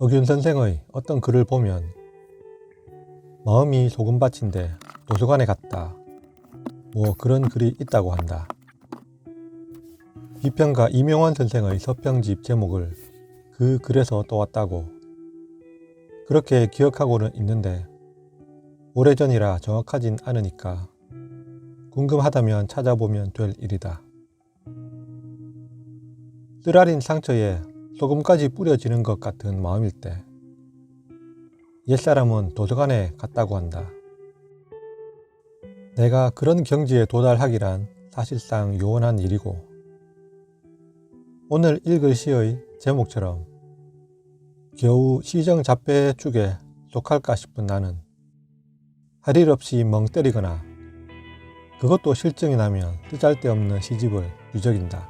어균 선생의 어떤 글을 보면 마음이 소금밭인데 도서관에 갔다. 뭐 그런 글이 있다고 한다. 비평가 이명환 선생의 서평집 제목을 그 글에서 떠왔다고. 그렇게 기억하고는 있는데 오래전이라 정확하진 않으니까 궁금하다면 찾아보면 될 일이다. 쓰라린 상처에 소금까지 뿌려지는 것 같은 마음일 때 옛사람은 도서관에 갔다고 한다. 내가 그런 경지에 도달하기란 사실상 요원한 일이고 오늘 읽을 시의 제목처럼 겨우 시정 잡배 축에 속할까 싶은 나는 할 일 없이 멍 때리거나 그것도 실증이 나면 쓰잘데없는 시집을 뒤적인다.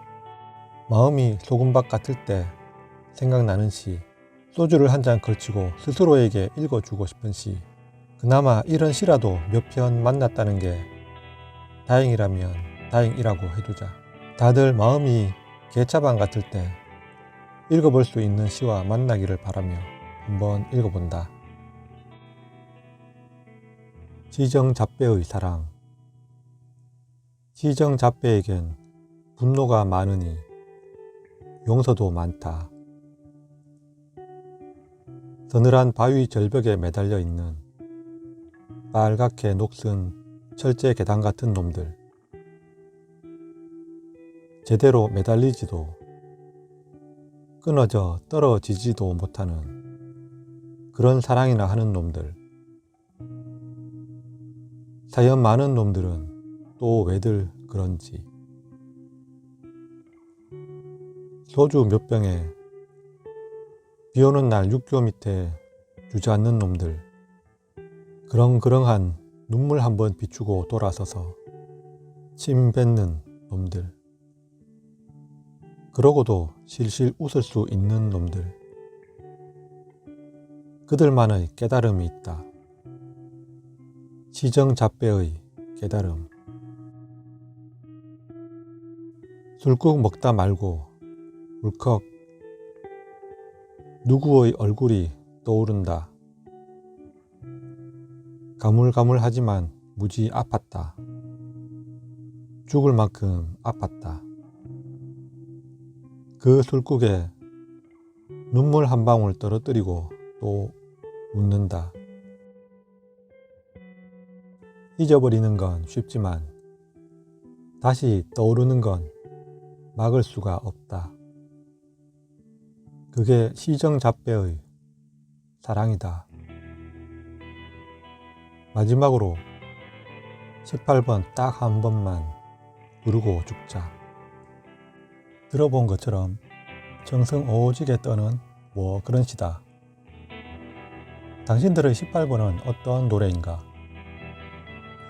마음이 소금밭 같을 때 생각나는 시, 소주를 한 잔 걸치고 스스로에게 읽어주고 싶은 시, 그나마 이런 시라도 몇 편 만났다는 게 다행이라면 다행이라고 해두자. 다들 마음이 개차반 같을 때 읽어볼 수 있는 시와 만나기를 바라며 한번 읽어본다. 지정잡배의 사랑 지정잡배에겐 분노가 많으니 용서도 많다. 서늘한 바위 절벽에 매달려 있는 빨갛게 녹슨 철제 계단 같은 놈들. 제대로 매달리지도 끊어져 떨어지지도 못하는 그런 사랑이나 하는 놈들. 사연 많은 놈들은 또 왜들 그런지. 소주 몇 병에 비 오는 날 육교 밑에 주저앉는 놈들. 그렁그렁한 눈물 한번 비추고 돌아서서 침 뱉는 놈들. 그러고도 실실 웃을 수 있는 놈들. 그들만의 깨달음이 있다. 시정잡배의 깨달음. 술국 먹다 말고 울컥 누구의 얼굴이 떠오른다. 가물가물하지만 무지 아팠다. 죽을 만큼 아팠다. 그 술국에 눈물 한 방울 떨어뜨리고 또 웃는다. 잊어버리는 건 쉽지만 다시 떠오르는 건 막을 수가 없다. 그게 시정잡배의 사랑이다. 마지막으로 18번 딱 한 번만 부르고 죽자. 들어본 것처럼 정성 오지게 떠는 뭐 그런 시다. 당신들의 18번은 어떤 노래인가?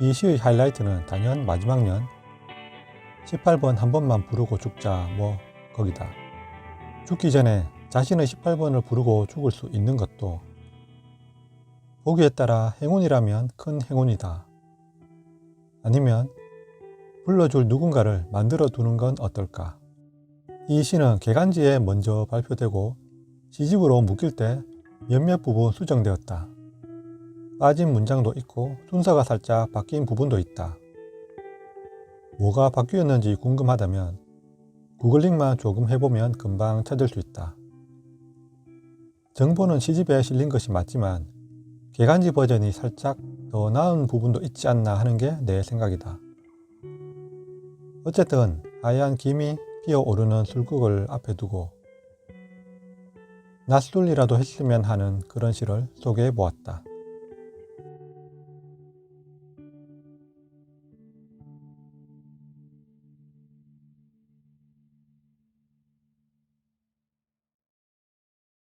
이 시의 하이라이트는 단연 마지막 년 18번 한 번만 부르고 죽자 뭐 거기다. 죽기 전에 자신의 18번을 부르고 죽을 수 있는 것도 보기에 따라 행운이라면 큰 행운이다. 아니면 불러줄 누군가를 만들어 두는 건 어떨까? 이 시는 개간지에 먼저 발표되고 시집으로 묶일 때 몇몇 부분 수정되었다. 빠진 문장도 있고 순서가 살짝 바뀐 부분도 있다. 뭐가 바뀌었는지 궁금하다면 구글링만 조금 해보면 금방 찾을 수 있다. 정보는 시집에 실린 것이 맞지만 개간지 버전이 살짝 더 나은 부분도 있지 않나 하는 게 내 생각이다. 어쨌든 하얀 김이 피어오르는 술국을 앞에 두고 낯술이라도 했으면 하는 그런 시를 소개해 보았다.